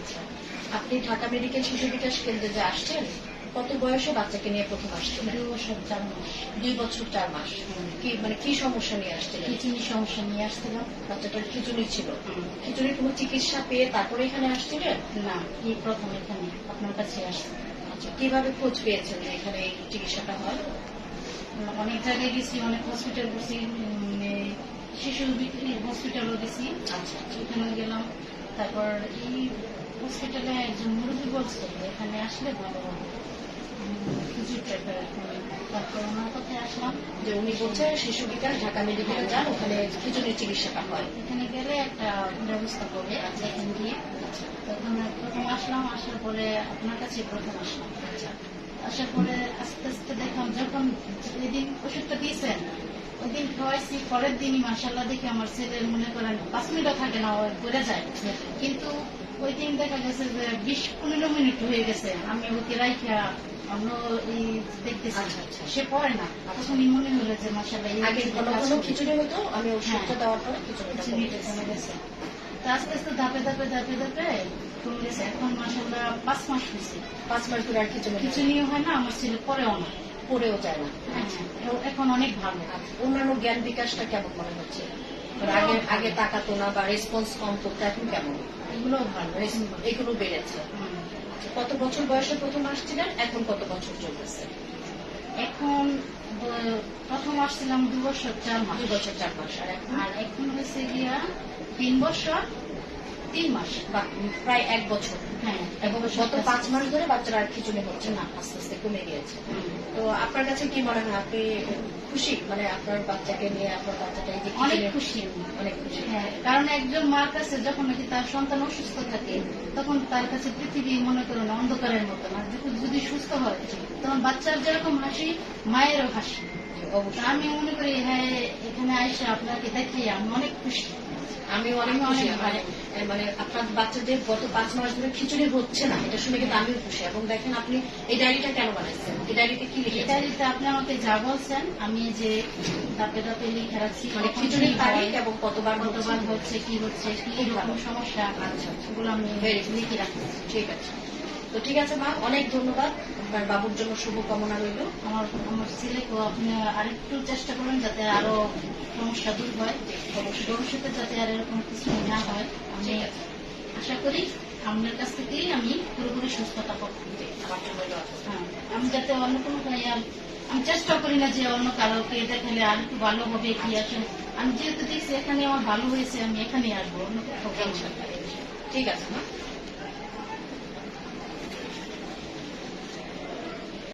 আচ্ছা আপনি ঢাকা মেডিকেল শিশু বিকাশ কেন্দ্রে যে আসছেন কত বয়সে বাচ্চাকে নিয়ে প্রথম আসছিলেন দুই বছর চার মাস। দুই বছর চার মাস। কি মানে কি সমস্যা নিয়ে আসছিলেন? কিডনি সমস্যা নিয়ে আসছিলাম। বাচ্চাটার খিচুড়ি ছিল। খিচুড়ির কোনো চিকিৎসা পেয়ে তারপরে এখানে আসছিলেন? না এই প্রথম এখানে আপনার কাছে আসছে। আচ্ছা কীভাবে খোঁজ পেয়েছেন যে এখানে এই চিকিৎসাটা হয়? অনেক জায়গায় গেছি অনেক হসপিটাল গেছি শিশু হসপিটালও গেছি। আচ্ছা সেখানে গেলাম। তারপর এই হসপিটালে একজন বলছে এখানে আসলে ভালো হবে। কিছু তারপর ওনার কথায় আসলাম। যে উনি বলছে শিশু বিকাশ ঢাকা মেডিকেলে যান ওখানে খিচুড়ির চিকিৎসাটা হয়। এখানে গেলে একটা ব্যবস্থা করবে এখানে। গিয়ে তখন প্রথম আসলাম আসার পরে আপনার কাছে প্রথম আসলাম। আচ্ছা আসার পরে আস্তে আস্তে দেখলাম যখন যেদিন ওষুধটা দিয়েছেন ওই দিন খাওয়াইছি পরের দিনই মাসাল্লাহ দেখে আমার ছেলের মনে করেন পাঁচ মিনিটও থাকে না ও যায়। কিন্তু ওই দিন দেখা গেছে যে বিশ পনেরো মিনিট হয়ে গেছে আমি ওকে রাইখা অন্য দেখতেছি আচ্ছা, আচ্ছা। সে পড়ে না তখনই মনে হলো যে মাসাল্লাহ আগে ঘন কাজ ঘন করি। খিচুড়ি হতো আমি ওষুধটা হ্যাঁ। দেওয়ার পরে খিচুড়িটা কমে গেছে। কমে গেছে তা আস্তে আস্তে ধাপে ধাপে ধাপে ধাপে কমে গেছে এখন মাসাল্লাহ পাঁচ মাস হয়েছে পাঁচ মাস ধরে আর খিচুড়ি কিছু হয় না। হয় আমার ছেলে পরেও না পড়েও যায় না হ্যাঁ, এখন অনেক ভালো আচ্ছা, অন্যান্য জ্ঞান বিকাশটা কেমন মনে হচ্ছে আগে আগে তাকাতো না বা রেসপন্স কম করতো এখন কেমন? এগুলো ভালো এগুলো বেড়েছে। আচ্ছা, কত বছর বয়সে প্রথম আসছিলেন? এখন কত বছর চলতেছে? এখন প্রথম আসছিলাম দু বছর চার মাস। দু বছর চার মাস। আর এখন? আর এখন হয়েছে গিয়া তিন বছর। তিন মাস বা প্রায় এক বছর। হ্যাঁ এবং গত পাঁচ মাস ধরে বাচ্চারা আর খিচুড়ি হচ্ছে না আস্তে আস্তে কমে গিয়েছে। তো আপনার কাছে কি মনে হয় আপনি খুশি? মানে আপনার বাচ্চাকে নিয়ে আপনার বাচ্চাটা অনেক খুশি। অনেক খুশি। হ্যাঁ কারণ একজন মার কাছে যখন নাকি তার সন্তান অসুস্থ থাকে তখন তার কাছে পৃথিবী মনে করেন অন্ধকারের মতো না। যদি- যদি সুস্থ হয় তখন বাচ্চার যেরকম হাসি মায়েরও হাসি। আমি মনে করি হ্যাঁ এখানে আইসা আপনাকে দেখাই আমি অনেক খুশি। আমি অনেক খুশি মানে মানে আপনার বাচ্চাদের গত পাঁচ মাস ধরে খিচুড়ি হচ্ছে না। এটা শুনে কিন্তু আমিও খুশি। এবং দেখেন আপনি এই ডায়েরিটা কেন বানাইছেন? এই ডায়েরিতে কি লিখে ডায়েরিতে আপনি আমাকে যা বলছেন আমি যে ধাপে ধাপে লিখে রাখছি মানে খিচুড়ি খিচুড়ির তারিখ এবং কতবার কতবার হচ্ছে কি হচ্ছে কি রকম সমস্যা আচ্ছা। ওগুলো আমি. লিখে রাখছি। ঠিক আছে। তো ঠিক আছে মা অনেক ধন্যবাদ। আপনার বাবুর জন্য শুভকামনা রইল। আমার আমার ছেলেকেও আপনি আরেকটু চেষ্টা করুন যাতে আরও সমস্যা দূর হয়। ভবিষ্যতে যাতে আর এরকম কিছু না হয়। আমি আশা করি আপনার কাছ থেকেই আমি পুরোপুরি সুস্থতা পাবো। হ্যাঁ, আমি যাতে অন্য কোনো আম- চেষ্টা করি না যে অন্য কারোকে দেখালে আর একটু ভালো হবে কি আছে। আমি যেহেতু দেখছি এখানে আমার ভালো হয়েছে আমি এখানেই আসব অন্য কোথাও না। ঠিক আছে মা